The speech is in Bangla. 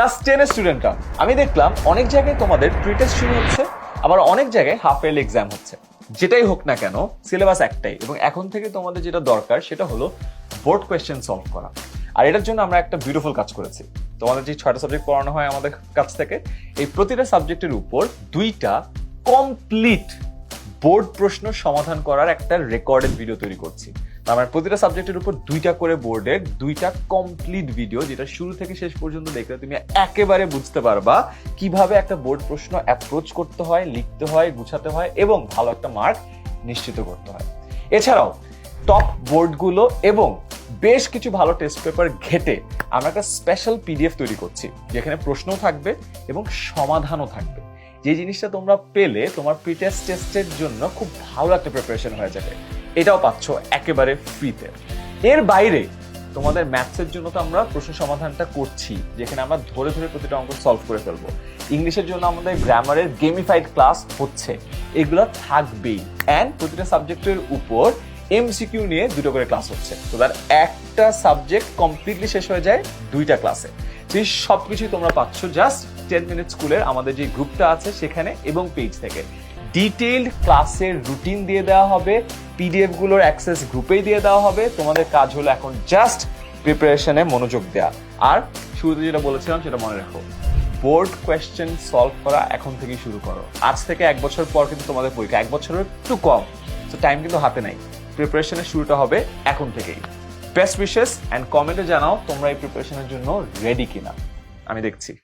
ক্লাস টেনের স্টুডেন্টরা আমি দেখলাম অনেক জায়গায় তোমাদের প্রিটেস্ট শুরু হচ্ছে, আবার অনেক জায়গায় হাফ ইয়ারলি এক্সাম হচ্ছে। যেটাই হোক না কেন সিলেবাস একটাই এবং এখন থেকে তোমাদের যেটা দরকার সেটা হলো বোর্ড কোয়েশ্চেন সলভ করা। আর এটার জন্য আমরা একটা বিউটিফুল কাজ করেছি। তোমাদের যে ছয়টা সাবজেক্ট পড়ানো হয় আমাদের কাছ থেকে, এই প্রতিটা সাবজেক্টের উপর দুইটা কমপ্লিট বোর্ড প্রশ্ন সমাধান করার একটা রেকর্ডেড ভিডিও তৈরি করছি। তার মানে প্রতিটা সাবজেক্টের উপর দুইটা করে বোর্ডের দুইটা কমপ্লিট ভিডিও যেটা শুরু থেকে শেষ পর্যন্ত দেখলে তুমি একেবারে বুঝতে পারবা কীভাবে একটা বোর্ড প্রশ্ন অ্যাপ্রোচ করতে হয়, লিখতে হয়, গুছাতে হয় এবং ভালো একটা মার্ক নিশ্চিত করতে হয়। এছাড়াও টপ বোর্ডগুলো এবং বেশ কিছু ভালো টেস্ট পেপার ঘেটে আমরা একটা স্পেশাল পিডিএফ তৈরি করছি, যেখানে প্রশ্নও থাকবে এবং সমাধানও থাকবে। যে জিনিসটা তোমরা পেলে তোমার প্রিটেস্ট টেস্টের জন্য খুব ভালো একটা প্রিপারেশন হয়ে যাবে। এটাও পাচ্ছ একেবারে ফ্রিতে এর বাইরে তোমাদের ম্যাথসের জন্য তো আমরা প্রশ্ন সমাধানটা করছি, যেখানে আমরা ধরে ধরে প্রতিটা অঙ্ক সলভ করে ফেলব। ইংলিশের জন্য আমাদের গ্রামারের গেমিফাইড ক্লাস হচ্ছে। এগুলো থাকবেই। অ্যান্ড প্রতিটা সাবজেক্টের উপর এমসিকিউ নিয়ে দুটো করে ক্লাস হচ্ছে। তো তার একটা সাবজেক্ট কমপ্লিটলি শেষ হয়ে যায় দুইটা ক্লাসে সেই সব কিছুই তোমরা পাচ্ছ। জাস্ট টেন মিনিট স্কুলের আমাদের যে গ্রুপটা আছে সেখানে এবং পেজ থেকে। ডিটেইলড ক্লাসের রুটিন দিয়ে দেওয়া হবে পিডিএফগুলোর অ্যাক্সেস গ্রুপেই দিয়ে দেওয়া হবে। তোমাদের কাজ হলো এখন জাস্ট প্রিপারেশনে মনোযোগ দেওয়া আর শুরুতে যেটা বলেছিলাম সেটা মনে রাখো। বোর্ড কোয়েশ্চেন সলভ করা এখন থেকেই শুরু করো। আজ থেকে এক বছর পর কিন্তু তোমাদের পরীক্ষা। এক বছরের একটু কম। তো টাইম কিন্তু হাতে নাই। প্রিপারেশনের শুরুটা হবে এখন থেকেই। বেস্ট উইশেস অ্যান্ড কমেন্টে জানাও তোমরা এই প্রিপারেশনের জন্য রেডি কিনা। আমি দেখছি।